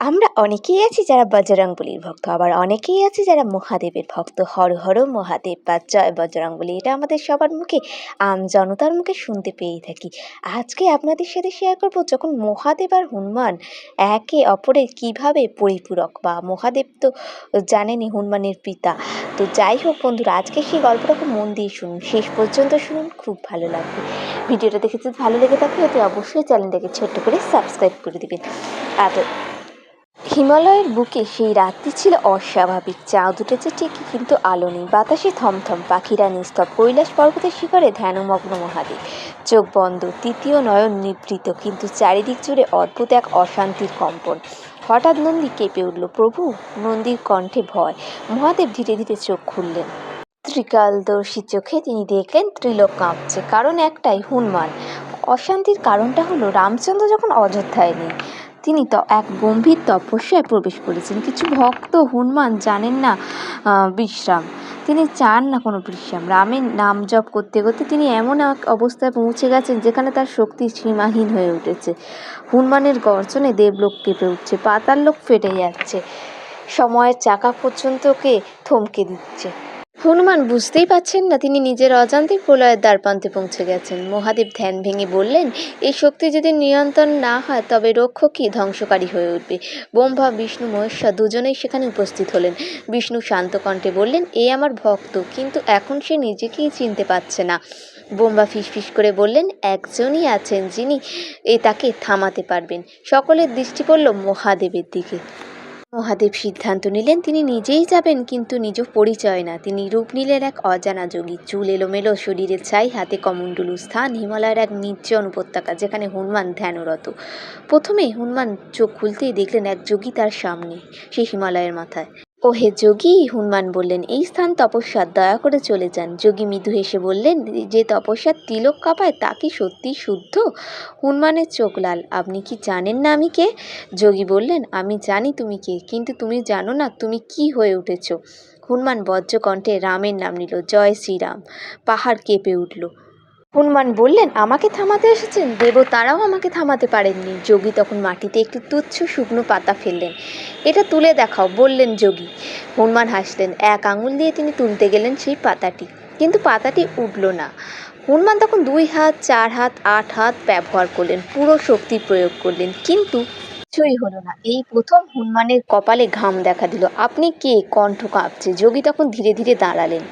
আমরা অনেকেই আছি যারা বজরংবলীর ভক্ত, আবার অনেকেই আছে যারা মহাদেবের ভক্ত। হর হর মহাদেব বা জয় বজরংবলী, এটা আমাদের সবার মুখে, আম জনতার মুখে শুনতে পেয়েই থাকি। আজকে আপনাদের সাথে শেয়ার করব যখন মহাদেব আর হনুমান একে অপরের কীভাবে পরিপূরক, বা মহাদেব তো জানেনই হনুমানের পিতা। তো যাই হোক বন্ধুরা, আজকে সেই গল্পটা খুব মন দিয়ে শুনুন, শেষ পর্যন্ত শুনুন, খুব ভালো লাগবে। ভিডিওটা দেখে যদি ভালো লেগে থাকে, অতি অবশ্যই চ্যানেলটাকে ছোট্ট করে সাবস্ক্রাইব করে দেবেন। আর হিমালয়ের বুকে সেই রাতটি ছিল অস্বাভাবিক। চাঁদ উঠেছে ঠিকই, কিন্তু আলো নেই। বাতাসে থমথম। পাখিরা নিস্তব। কৈলাস পর্বতের শিখরে ধ্যানমগ্ন মহাদেব। চোখ বন্ধ। তৃতীয় নয়ন নিবৃত কিন্তু চারিদিক জুড়ে অদ্ভুত এক অশান্তির কম্পন। হঠাৎ নন্দী কেঁপে উঠল, প্রভু! নন্দীর কণ্ঠে ভয়। মহাদেব ধীরে ধীরে চোখ খুললেন। ত্রিকালদর্শী চোখে তিনি দেখলেন ত্রিলোক কাঁপছে। কারণ একটাই, হুনমান। অশান্তির কারণটা হলো, রামচন্দ্র যখন অযোধ্যায় নেই তিনি তো এক গম্ভীর তপস্যায় প্রবেশ করেছেন। কিছু ভক্ত হনুমান জানেন না বিশ্রাম। তিনি চান না কোনো বিশ্রাম। রামের নাম জপ করতে করতে তিনি এমন এক অবস্থায় পৌঁছে গেছেন যেখানে তার শক্তি সীমাহীন হয়ে উঠেছে। হনুমানের গর্জনে দেবলোক কেঁপে উঠছে, পাতাল লোক ফেটে যাচ্ছে। সময়ের চাকা পর্যন্তকে থমকে দিচ্ছে। হনুমান বুঝতেই পারছেন না, তিনি নিজের অজান্তে প্রলয়ের দ্বারপ্রান্তে পৌঁছে গেছেন। মহাদেব ধ্যান ভেঙে বললেন, এই শক্তি যদি নিয়ন্ত্রণ না হয়, তবে রক্ষকই ধ্বংসকারী হয়ে উঠবে? ব্রহ্মা, বিষ্ণু, মহেশ্বর দুজনেই সেখানে উপস্থিত হলেন। বিষ্ণু শান্ত কণ্ঠে বললেন, এ আমার ভক্ত, কিন্তু এখন সে নিজেকেই চিনতে পারছে না। বোম্বা ফিসফিস করে বললেন, একজনই আছেন যিনি এ তাকে থামাতে পারবেন। সকলের দৃষ্টি পড়ল মহাদেবের দিকে। মহাদেব সিদ্ধান্ত নিলেন, তিনি নিজেই যাবেন, কিন্তু নিজ পরিচয় না। তিনি রূপ নিলেন এক অজানা যোগী। চুল এলোমেলো, শরীরের ছাই, হাতে কমণ্ডলু স্থান, হিমালয়ের এক নির্জন উপত্যকা, যেখানে হনুমান ধ্যানরত। প্রথমে হনুমান চোখ খুলতেই দেখলেন এক যোগী তার সামনে, সেই হিমালয়ের মাথায়। ও হে যোগী, হনুমান বললেন, এই স্থান তপস্যার, দয়া করে চলে যান। যোগী মৃদু হেসে বললেন, যে তপস্যার তিলক কাঁপায়, তা কি সত্যি শুদ্ধ? হনুমানের চোখ লাল, আপনি কি জানেন না আমি কে? যোগী বললেন, আমি জানি তুমি কে, কিন্তু তুমি জানো না তুমি কি হয়ে উঠেছ? হনুমান বজ্রকণ্ঠে রামের নাম নিল, জয় শ্রীরাম। পাহাড় কেঁপে উঠল। হনুমান বললেন, আমাকে থামাতে এসেছেন? দেবতারাও আমাকে থামাতে পারেননি। যোগী তখন মাটিতে একটু তুচ্ছ শুকনো পাতা ফেললেন। এটা তুলে দেখাও, বললেন যোগী। হনুমান হাসলেন, এক আঙুল দিয়ে তিনি তুলতে গেলেন সেই পাতাটি, কিন্তু পাতাটি উঠল না। হনুমান তখন দুই হাত, চার হাত, আট হাত ব্যবহার করলেন, পুরো শক্তি প্রয়োগ করলেন, কিন্তু কিছুই হলো না। এই প্রথম হনুমানের কপালে ঘাম দেখা দিল। আপনি কে? কণ্ঠ কাঁপছে। যোগী তখন ধীরে ধীরে দাঁড়ালেন।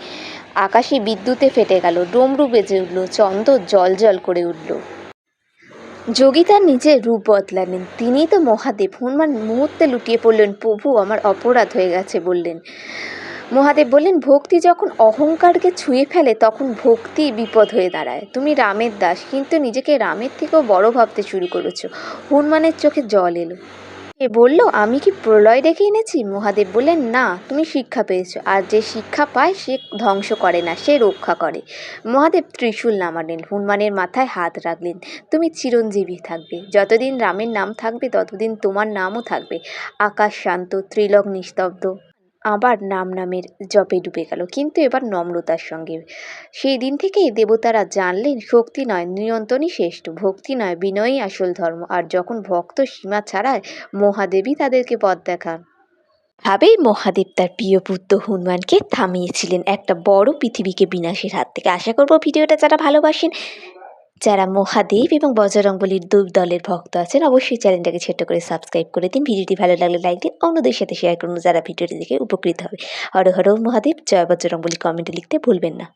আকাশে বিদ্যুতে ফেটে গেল, ডমরু বেজে উঠল, চন্দ্র জল জল করে উঠল। যোগী তার নিজের রূপ বদলালেন। তিনি তো মহাদেব, হনুমান মুহূর্তে লুটিয়ে পড়লেন, প্রভু, আমার অপরাধ হয়ে গেছে, বললেন। মহাদেব বললেন, ভক্তি যখন অহংকারকে ছুঁয়ে ফেলে, তখন ভক্তি বিপদ হয়ে দাঁড়ায়। তুমি রামের দাস, কিন্তু নিজেকে রামের থেকেও বড় ভাবতে শুরু করেছ। হনুমানের চোখে জল এলো। এ বলল, আমি কি প্রলয় দেখে এনেছি? মহাদেব বললেন, না, তুমি শিক্ষা পেয়েছ, আর যে শিক্ষা পায় সে ধ্বংস করে না, সে রক্ষা করে। মহাদেব ত্রিশূল নামালেন, হনুমানের মাথায় হাত রাখলেন, তুমি চিরঞ্জীবী থাকবে, যতদিন রামের নাম থাকবে, ততদিন তোমার নামও থাকবে। আকাশ শান্ত, ত্রিলক নিস্তব্ধ। আবার নাম নামের জপে ডুবে গেল। কিন্তু এবার নম্রতার সঙ্গে। সেই দিন থেকেই দেবতারা জানলেন, শক্তি নয়, নিয়ন্ত্রণই শ্রেষ্ঠ, ভক্তি নয়, বিনয়ই আসল ধর্ম। আর যখন ভক্ত সীমা ছাড়ায় মহাদেবী তাদেরকে পথ দেখান ভাবেই মহাদেব তার প্রিয় পুত্র হনুমানকে থামিয়েছিলেন। একটা বড় পৃথিবীকে বিনাশের হাত থেকে। আশা করব ভিডিওটা যারা ভালোবাসেন যারা মহাদেব এবং বজরংবলীর দুই দলের ভক্ত আছেন, অবশ্যই চ্যানেলটাকে ছোট্ট করে সাবস্ক্রাইব করে দিন। ভিডিওটি ভালো লাগলে লাইক দিন। অন্যদের সাথে শেয়ার করুন। যারা ভিডিওটি দেখে উপকৃত হবে। হর হর, মহাদেব। জয় বজরংবলী কমেন্টে লিখতে ভুলবেন না।